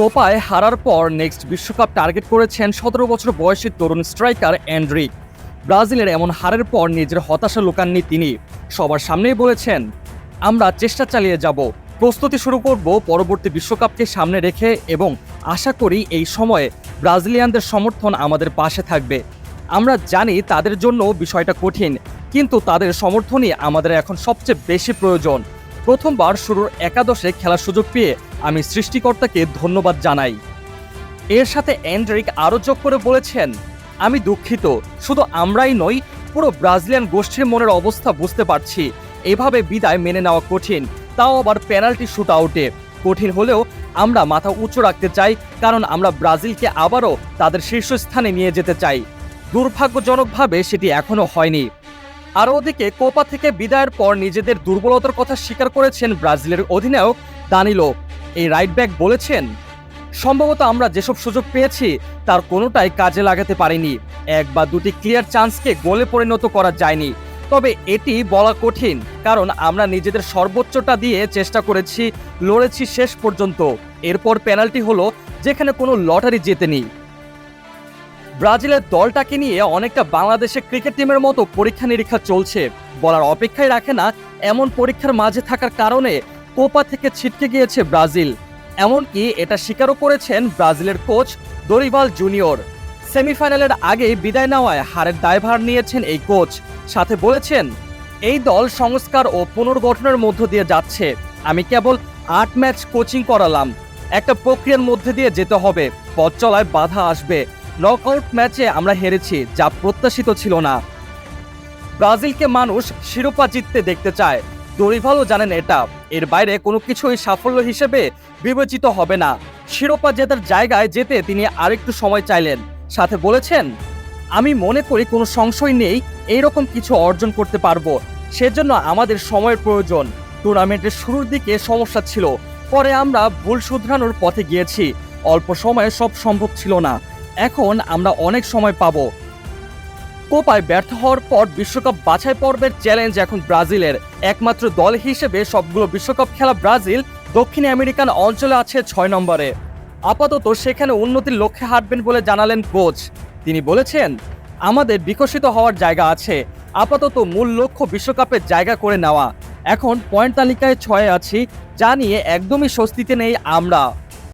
কোপায় হারার পর নেক্সট বিশ্বকাপ টার্গেট করেছেন সতেরো বছর বয়সী তরুণ স্ট্রাইকার অ্যান্ড্রিক ব্রাজিলের এমন হারের পর নিজের হতাশা লুকাননি তিনি। সবার সামনেই বলেছেন, আমরা চেষ্টা চালিয়ে যাব। প্রস্তুতি শুরু করব পরবর্তী বিশ্বকাপকে সামনে রেখে এবং আশা করি এই সময়ে ব্রাজিলিয়ানদের সমর্থন আমাদের পাশে থাকবে। আমরা জানি তাদের জন্য বিষয়টা কঠিন, কিন্তু তাদের সমর্থনই আমাদের এখন সবচেয়ে বেশি প্রয়োজন। প্রথমবার শুরুর একাদশে খেলার সুযোগ পেয়ে আমি সৃষ্টিকর্তাকে ধন্যবাদ জানাই। এর সাথে অ্যান্ড্রিক আরও যোগ করে বলেছেন, আমি দুঃখিত, শুধু আমরাই নই, পুরো ব্রাজিলিয়ান গোষ্ঠীর মনের অবস্থা বুঝতে পারছি। এভাবে বিদায় মেনে নেওয়া কঠিন, তাও আবার পেনাল্টি শুট আউটে কঠিন হলেও আমরা মাথা উঁচু রাখতে চাই, কারণ আমরা ব্রাজিলকে আবারও তাদের শীর্ষস্থানে নিয়ে যেতে চাই। দুর্ভাগ্যজনকভাবে সেটি এখনও হয়নি। আর ওদিকে কোপা থেকে বিদায়ের পর নিজেদের দুর্বলতার কথা স্বীকার করেছেন ব্রাজিলের অধিনায়ক দানিলো। এই রাইট ব্যাক বলেছেন? সম্ভবত আমরা যেসব সুযোগ পেয়েছি, তার কোনোটাই কাজে লাগাতে পারিনি। এক বা দুটি ক্লিয়ার চান্সকে গোলে পরিণত করা যায়নি। তবে এটি বলা কঠিন, কারণ আমরা নিজেদের সর্বোচ্চটা দিয়ে চেষ্টা করেছি, লড়েছি শেষ পর্যন্ত। এরপর পেনাল্টি হলো যেখানে কোনো লটারি জেতেনি। ব্রাজিলের দলটাকে নিয়ে অনেকটা বাংলাদেশের ক্রিকেট টিমের মতো পরীক্ষা নিরীক্ষা চলছে। বলার অপেক্ষায় রাখে না, এমন পরীক্ষার মাঝে থাকার কারণে কোপা থেকে ছিটকে গিয়েছে ব্রাজিল। এমনকি এটা স্বীকারও করেছেন ব্রাজিলের কোচ দরিভাল জুনিয়র। সেমিফাইনালের আগে বিদায় নেওয়ায় হারের দায়ভার নিয়েছেন এই কোচ। সাথে বলেছেন, এই দল সংস্কার ও পুনর্গঠনের মধ্য দিয়ে যাচ্ছে। আমি কেবল আট ম্যাচ কোচিং করালাম। একটা প্রক্রিয়ার মধ্যে দিয়ে যেতে হবে। পথ চলায় বাধা আসবে। নকআউট ম্যাচে আমরা হেরেছি, যা প্রত্যাশিত ছিল না। ব্রাজিলকে মানুষ শিরোপা জিততে দেখতে চায়। দরিভালও জানেন এটা। এর বাইরে কোনো কিছুই সাফল্য হিসেবে বিবেচিত হবে না। শিরোপা জেতার জায়গায় যেতে তিনি আরেকটু সময় চাইলেন। সাথে বলেছেন, আমি মনে করি কোনো সংশয় নেই, এইরকম কিছু অর্জন করতে পারব। সেজন্য আমাদের সময়ের প্রয়োজন। টুর্নামেন্টের শুরুর দিকে সমস্যা ছিল। পরে আমরা ভুল শুধরানোর পথে গিয়েছি। অল্প সময়ে সব সম্ভব ছিল না। এখন আমরা অনেক সময় পাবো। কোপায় ব্যর্থ হওয়ার পর বিশ্বকাপ বাছাই পর্বের চ্যালেঞ্জ এখন ব্রাজিলের। একমাত্র দল হিসেবে সবগুলো বিশ্বকাপ খেলা ব্রাজিল, দক্ষিণ আমেরিকান অঞ্চলে আছে ছয় নম্বরে। আপাতত সেখানে উন্নতির লক্ষ্যে হাঁটবেন বলে জানালেন কোচ। তিনি বলেছেন, আমাদের বিকশিত হওয়ার জায়গা আছে। আপাতত মূল লক্ষ্য বিশ্বকাপের জায়গা করে নেওয়া। এখন পয়েন্ট তালিকায় ছয়ে আছি, যা নিয়ে একদমই স্বস্তিতে নেই আমরা।